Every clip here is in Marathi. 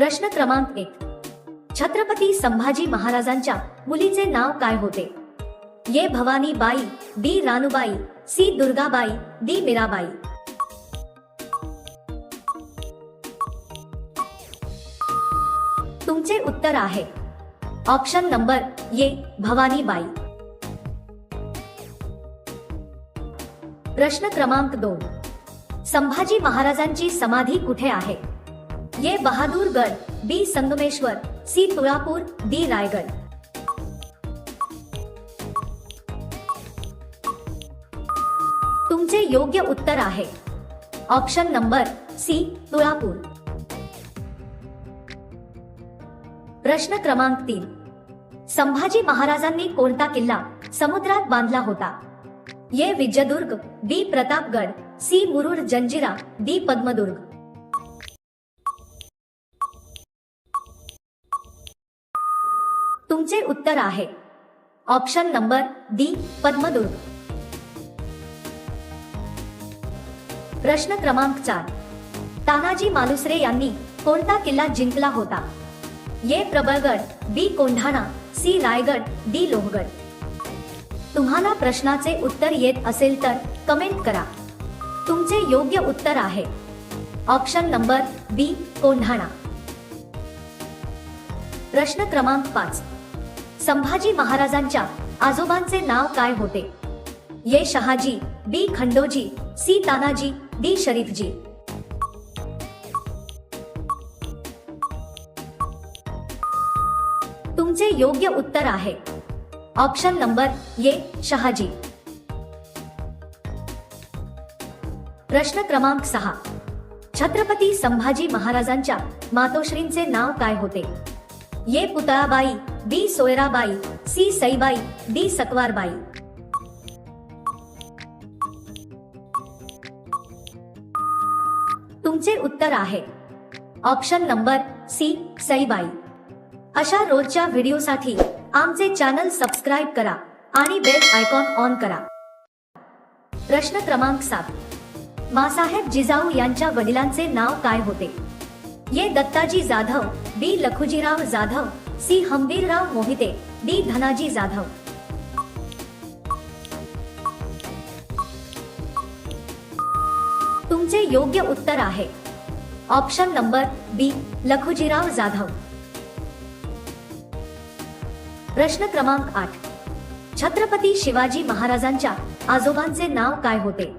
प्रश्न क्रमांक एक. छत्रपती संभाजी महाराजांच्या मुलीचे नाव काय होते? A Bhavani Bai B. Ranubai, C. Durgabai, D. Mirabai. तुमचे उत्तर आहे. ऑप्शन नंबर ये भवानी बाई प्रश्न क्रमांक दोन. संभाजी महाराजांची समाधी कुठे आहे? A Bahadurgad B Sangameshwar C Tulapur D Raigad तुमचे योग्य उत्तर आहे. Option number C Tulapur. प्रश्न क्रमांक तीन. संभाजी महाराजांनी कोणता किल्ला समुद्रात बांधला होता? A Vijaydurg B Pratapgad C Murud Janjira D Padmadurg. तुमचे उत्तर आहे. Option number D Padmadurg. प्रश्न क्रमांक चार. तानाजी मालुसरे यांनी कोणता किल्ला जिंकला होता? A Prabalgad B Kondhana C Raigad D Lohagad. तुम्हाला प्रश्नाचे उत्तर येत असेल तर कमेंट करा. तुमचे योग्य उत्तर आहे. Option number B Kondhana. प्रश्न क्रमांक पाच. संभाजी महाराजांच्या आजोबांचे नाव काय होते? A Shahaji, B Khandoji, C Tanaji, D Sharifji. तुमचे योग्य उत्तर आहे. ऑप्शन नंबर ये शहाजी. प्रश्न क्रमांक सहा. छत्रपती संभाजी महाराजांच्या मातोश्रींचे नाव काय होते? A Putalabai B Soyarabai C Saibai D Sakvarbai. तुमचे उत्तर आहे. Option number C Saibai. अशा रोजच्या व्हिडिओसाठी आमचे चॅनल सबस्क्राईब करा आणि बेल आयकॉन ऑन करा. प्रश्न क्रमांक सात. मासाहेब जिजाऊ यांच्या वडिलांचे नाव काय होते? A Dattaji Jadhav B. Lakhujirao Jadhav C Hambirrao Mohite, D Dhanaji Jadhav. तुमचे योग्य उत्तर आहे. Option number B, Lakhujirao Jadhav. प्रश्न क्रमांक आठ. छत्रपती शिवाजी महाराजांच्या आजोबांचे नाव काय होते?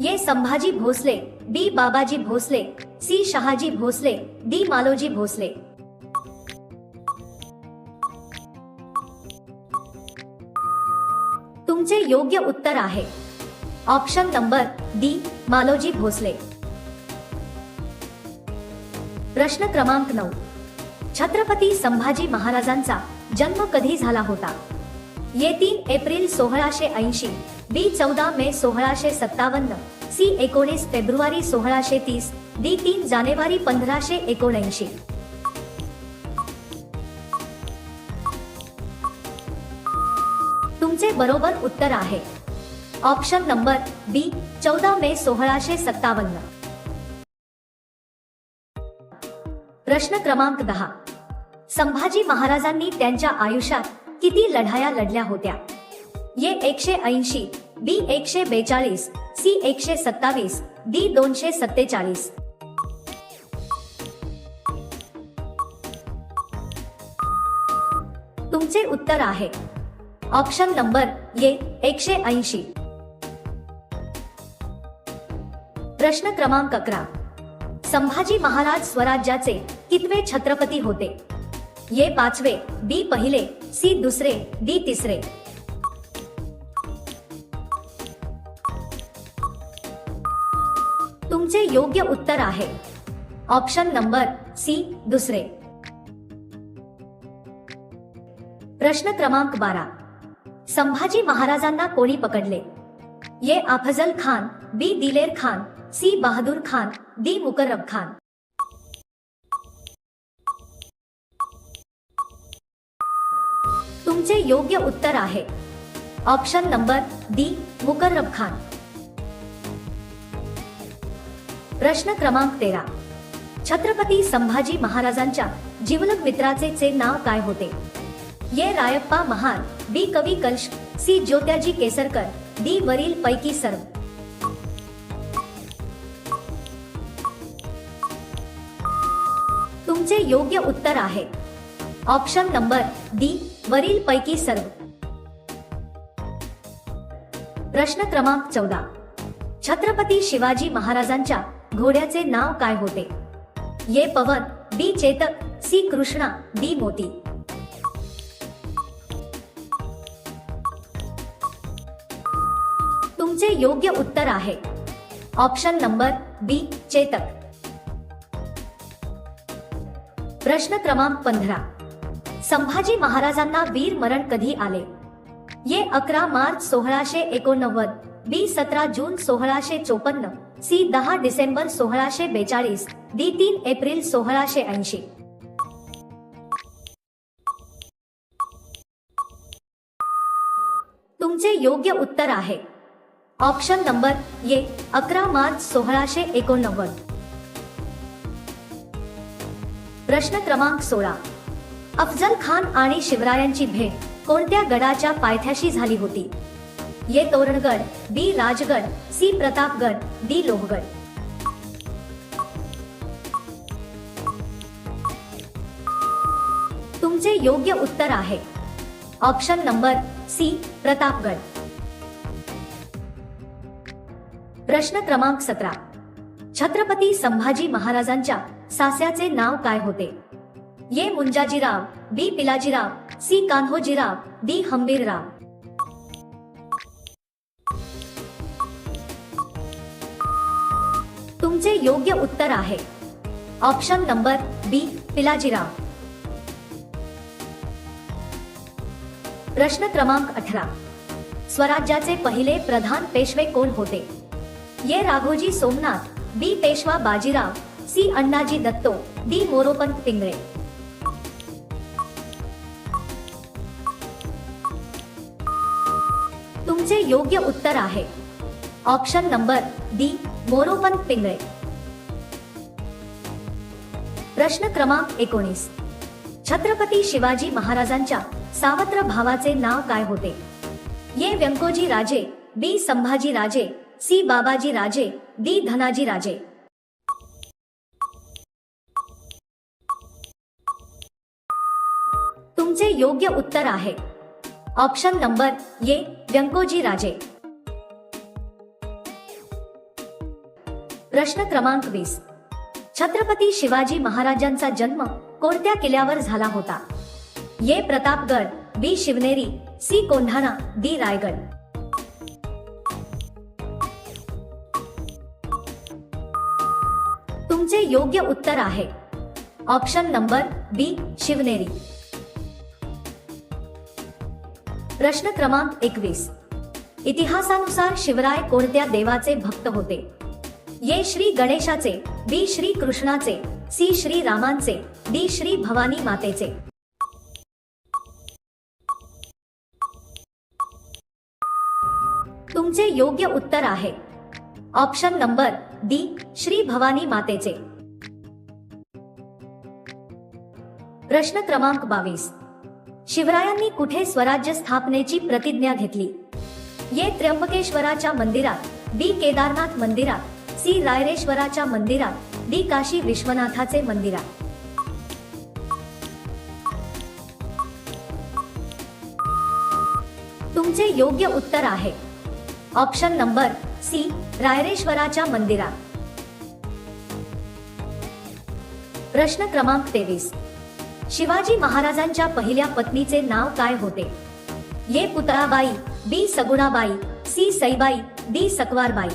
A Sambhaji Bhosale, B, Babaji Bhosale, C, Shahaji Bhosale, D, Maloji Bhosale. तुमचे योग्य उत्तर आहे. Option number D Maloji Bhosale. प्रश्न क्रमांक नऊ. छत्रपती संभाजी महाराजांचा जन्म कधी झाला होता? ये तीन एप्रिल सोळाशे ऐंशी बी चौदा मे सोळाशे सत्तावन्न सी एकोणीस फेब्रुवारी सोळाशे तीस डी तीन जानेवारी पंधराशे एकोणऐंशी. बरोबर उत्तर आहे. ऑप्शन नंबर बी चौदा मे सोळाशे सत्तावन्न. प्रश्न क्रमांक दहा. संभाजी महाराजांनी त्यांच्या आयुष्यात किती लढाया लढल्या होत्या? ये एकशे ऐंशी बी एकशे बेचाळीस सी एकशे सत्तावीस डी दोनशे सत्तेचाळीस. तुमचे उत्तर आहे. ऑप्शन नंबर ये एकशे ऐंशी. प्रश्न क्रमांक अकरा. संभाजी महाराज स्वराज्याचे कितवे छत्रपती होते? ये पाचवे बी पहिले सी दुसरे डी तिसरे. तुमचे योग्य उत्तर आहे. ऑप्शन नंबर सी दुसरे. प्रश्न क्रमांक बारा. संभाजी महाराजांना कोणी पकडले? ये Afzal Khan, B Diler Khan, C Bahadur Khan, D Mukarrab Khan. तुमचे योग्य उत्तर आहे. Option number D Mukarrab Khan. प्रश्न क्रमांक तेरा. छत्रपती संभाजी महाराजांच्या जीवलग मित्राचे नाव काय होते? ये रायप्पा महान बी कवी कलश सी ज्योत्याजी केसरकर डी वरील पैकी सर्व. तुमचे योग्य उत्तर आहे. ऑप्शन नंबर डी वरील पैकी सर्व. प्रश्न क्रमांक चौदा. छत्रपती शिवाजी महाराजांच्या घोड्याचे नाव काय होते? A Pavan B Chetak C Krishna D Moti. तुमचे योग्य उत्तर आहे. Option number B Chetak. प्रश्न क्रमांक पंधरा. संभाजी महाराजांना वीर मरण कधी आले? ये अकरा मार्च सोळाशे एकोणनव्वद बी सतरा जून सोळाशे चोपन्न सी दहा डिसेंबर सोळाशे बेचाळीस डी तीन एप्रिल सोळाशे ऐंशी. तुमचे योग्य उत्तर आहे. ऑप्शन नंबर ये अकरा मार्च सोळाशे एकोणनव्वद. प्रश्न क्रमांक सोळा. अफजल खान आणि शिवरायांची भेट कोणत्या गडाच्या पायथ्याशी झाली होती? A Toranagad B Rajgad C Pratapgad D Lohagad. तुमचे योग्य उत्तर आहे. Option number C Pratapgad. प्रश्न क्रमांक सतरा. छत्रपती संभाजी महाराजांच्या सास्याचे नाव काय होते? A Munjajirao, B. Pilajirao, C. Kanhojirao, D. Hambirrao. तुमचे योग्य उत्तर आहे. Option number B. पिलाजीराव. प्रश्न क्रमांक अठरा. स्वराज्याचे पहिले प्रधान पेशवे कोण होते? A Raghoji Somnath B Peshwa Bajirao C Annaji Datto D Moropant Pingale. तुमचे योग्य उत्तर आहे. Option number D Moropant Pingale. प्रश्न क्रमांक एकोणीस. छत्रपती शिवाजी महाराजांच्या सावत्र भावाचे नाव काय होते? ये व्यंकोजी राजे बी संभाजी राजे सी बाबाजी राजे, डी धनाजी राजे। तुमचे योग्य उत्तर आहे. ऑप्शन नंबर ये व्यंकोजी राजे. प्रश्न क्रमांक वीस. छत्रपती शिवाजी महाराजांचा जन्म कोणत्या किल्ल्यावर झाला होता? A Pratapgad, B, Shivneri, C, Kondhana, D, Raigad. तुमचे योग्य उत्तर आहे. Option number B Shivneri. प्रश्न क्रमांक एकवीस. इतिहासानुसार शिवराय कोणत्या देवाचे भक्त होते? ये श्री गणेशाचे बी श्री कृष्णाचे सी श्री रामांचे डी श्री भवानी मातेचे. तुमचे योग्य उत्तर आहे. Option number D Shri Bhavani मातेचे. प्रश्न क्रमांक बावीस. शिवरायांनी कुठे स्वराज्य स्थापनेची प्रतिज्ञा घेतली? ये त्र्यंबकेश्वराच्या मंदिरात बी केदारनाथ मंदिरात सी रायरेश्वराच्या मंदिरात डी काशी विश्वनाथाचे मंदिरात. तुमचे योग्य उत्तर आहे. ऑप्शन नंबर सी रायरेश्वराच्या मंदिरात. प्रश्न क्रमांक तेवीस. शिवाजी महाराजांच्या पहिल्या पत्नीचे नाव काय होते? A Putalabai B. Sagunabai C. Saibai D. Sakvarbai.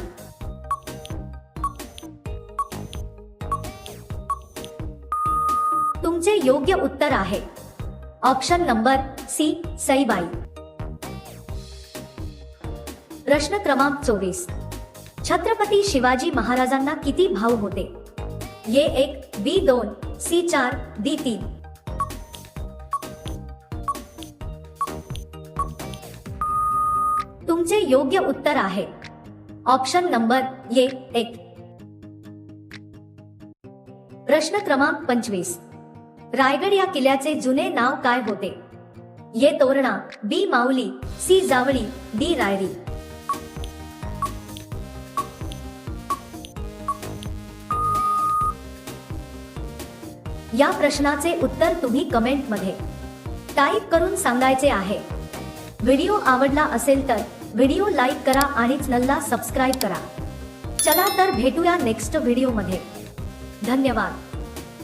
तुमचे योग्य उत्तर आहे. Option number C. सईबाई. प्रश्न क्रमांक चोवीस. छत्रपती शिवाजी महाराजांना किती भाऊ होते? ये एक बी दोन सी चार डी तीन. तुमचे योग्य उत्तर आहे. ऑप्शन नंबर ये एक. प्रश्न क्रमांक पंचवीस. रायगड या किल्ल्याचे जुने नाव काय होते? A Torana B Mauli C Javali D Rairi या प्रश्नाचे उत्तर तुम्ही कमेंटमध्ये टाईप करून सांगायचे आहे. व्हिडिओ आवडला असेल तर व्हिडिओ लाईक करा आणि चॅनलला सबस्क्राईब करा. चला तर भेटूया नेक्स्ट व्हिडिओमध्ये. धन्यवाद.